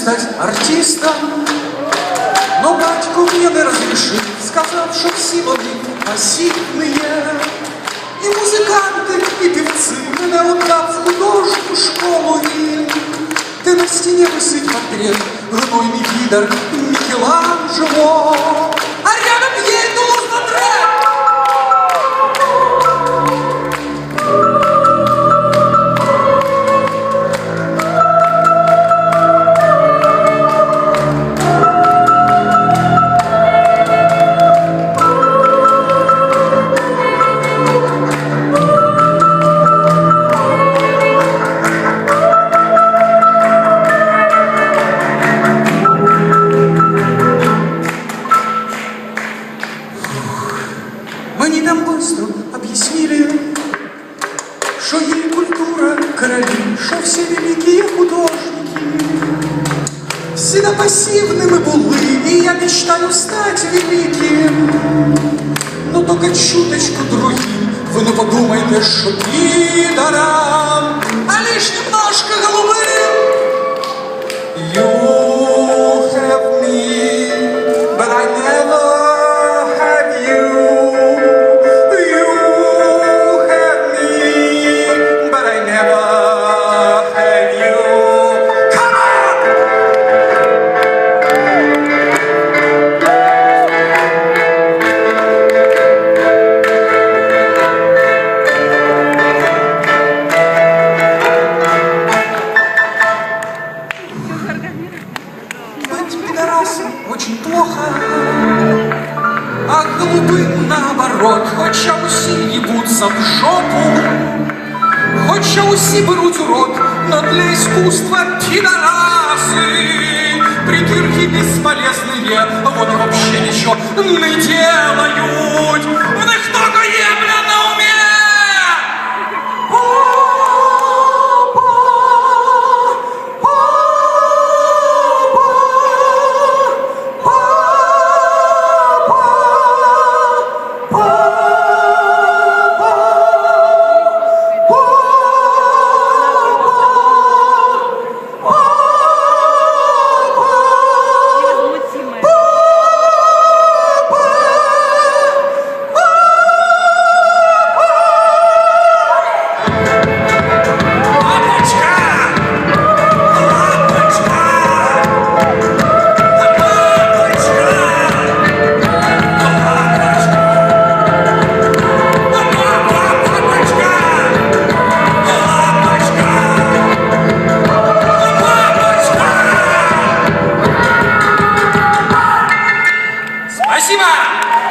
стать артистом, но батько мне не разрешил, сказав, що всі вони пасівные. І музиканти, і півці мене отдав в художню школу він, де на стіні висить портрет гнойний підар Мікеланджело, Мені там быстро объяснили, что є культура короли, что все великие художники всегда пассивными були, и я мечтаю стать великим, но только чуточку другим. Вы не подумайте, что пидорам, очень плохо, а голубым наоборот, хоча усі їбуться в жопу, хоча усі беруть урод, но для искусства пидорасы. Придирки бесполезные, вот и вообще ничего не делают. В них 西门